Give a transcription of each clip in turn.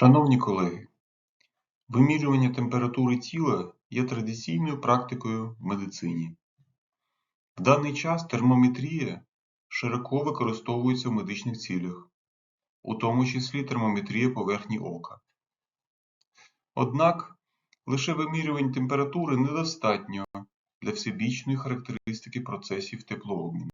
Шановні колеги, вимірювання температури тіла є традиційною практикою в медицині. В даний час термометрія широко використовується в медичних цілях, у тому числі термометрія поверхні ока. Однак лише вимірювання температури недостатньо для всебічної характеристики процесів теплообміну.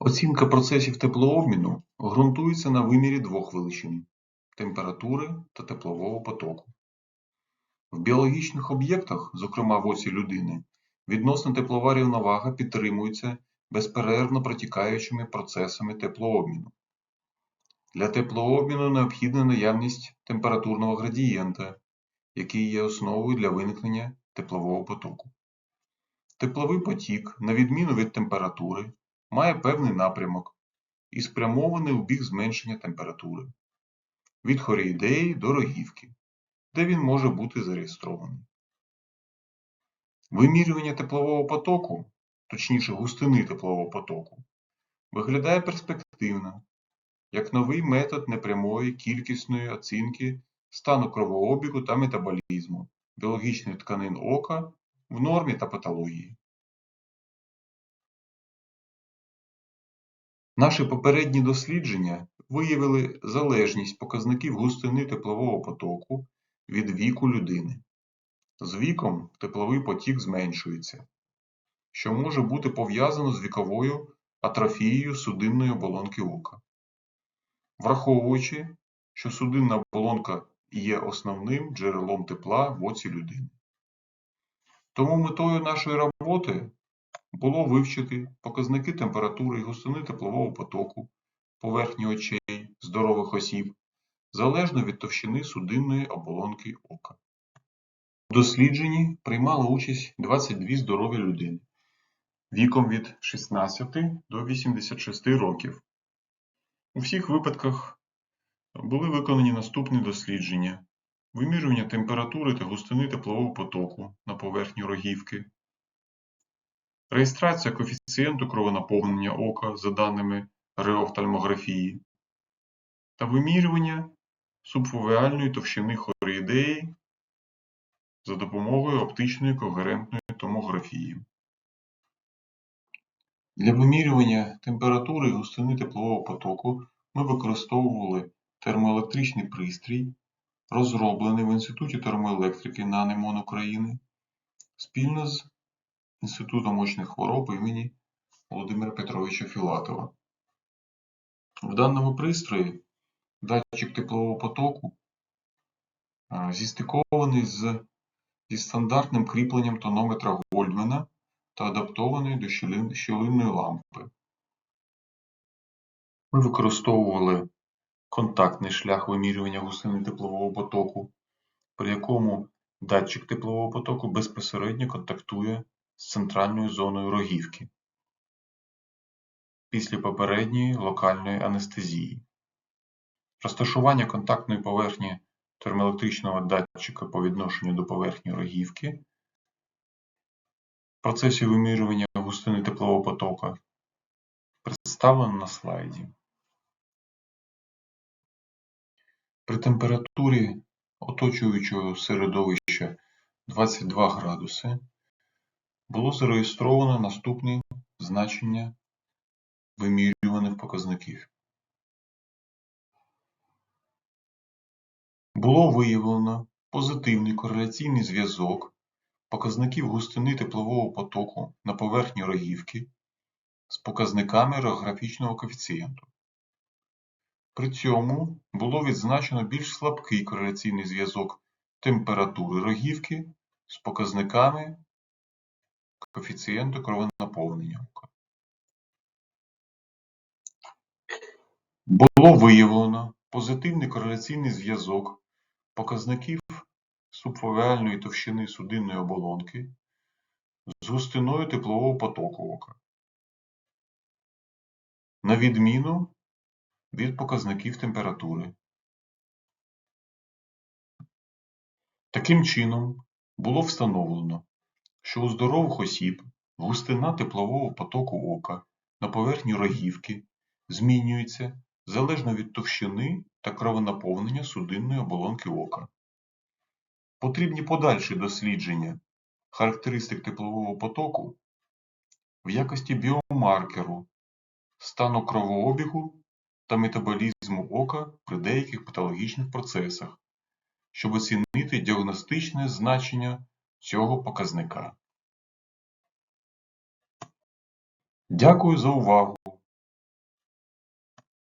Оцінка процесів теплообміну ґрунтується на вимірі двох величин – температури та теплового потоку. В біологічних об'єктах, зокрема в оці людини, відносна теплова рівновага підтримується безперервно протікаючими процесами теплообміну. Для теплообміну необхідна наявність температурного градієнта, який є основою для виникнення теплового потоку. Тепловий потік, на відміну від температури, має певний напрямок і спрямований у бік зменшення температури від хороїдеї до рогівки, де він може бути зареєстрований. Вимірювання теплового потоку, точніше густини теплового потоку, виглядає перспективно, як новий метод непрямої кількісної оцінки стану кровообігу та метаболізму біологічних тканин ока в нормі та патології. Наші попередні дослідження виявили залежність показників густини теплового потоку від віку людини. З віком тепловий потік зменшується, що може бути пов'язано з віковою атрофією судинної оболонки ока. Враховуючи, що судинна оболонка є основним джерелом тепла в оці людини. Тому метою нашої роботи було вивчити показники температури і густини теплового потоку поверхні очей здорових осіб залежно від товщини судинної оболонки ока. У дослідженні приймали участь 22 здорові людини віком від 16 до 86 років. У всіх випадках були виконані наступні дослідження: вимірювання температури та густини теплового потоку на поверхні рогівки, Реєстрація коефіцієнту кровонаповнення ока за даними реофтальмографії та вимірювання субфовеальної товщини хороїдеї за допомогою оптичної когерентної томографії. Для вимірювання температури і густини теплового потоку ми використовували термоелектричний пристрій, розроблений в Інституті термоелектрики НАНИМОН України спільно з Інститутом очних хвороб імені Володимира Петровича Філатова. В даному пристрої датчик теплового потоку зістикований з, зі стандартним кріпленням тонометра Гольдмана та адаптований до щілинної лампи. Ми використовували контактний шлях вимірювання густини теплового потоку, при якому датчик теплового потоку безпосередньо контактує з центральною зоною рогівки після попередньої локальної анестезії. Розташування контактної поверхні термоелектричного датчика по відношенню до поверхні рогівки в процесі вимірювання густини теплового потока представлено на слайді. При температурі оточуючого середовища 22 градуси було зареєстровано наступні значення вимірюваних показників. Було виявлено позитивний кореляційний зв'язок показників густини теплового потоку на поверхні рогівки з показниками реографічного коефіцієнту. При цьому було відзначено більш слабкий кореляційний зв'язок температури рогівки з показниками коефіцієнту кровонаповнення. Було виявлено позитивний кореляційний зв'язок показників субфовеальної товщини судинної оболонки з густиною теплового потоку ока, на відміну від показників температури. Таким чином було встановлено, що у здорових осіб густина теплового потоку ока на поверхні рогівки змінюється залежно від товщини та кровонаповнення судинної оболонки ока. Потрібні подальші дослідження характеристик теплового потоку в якості біомаркеру, стану кровообігу та метаболізму ока при деяких патологічних процесах, щоб оцінити діагностичне значення цього показника. Дякую за увагу!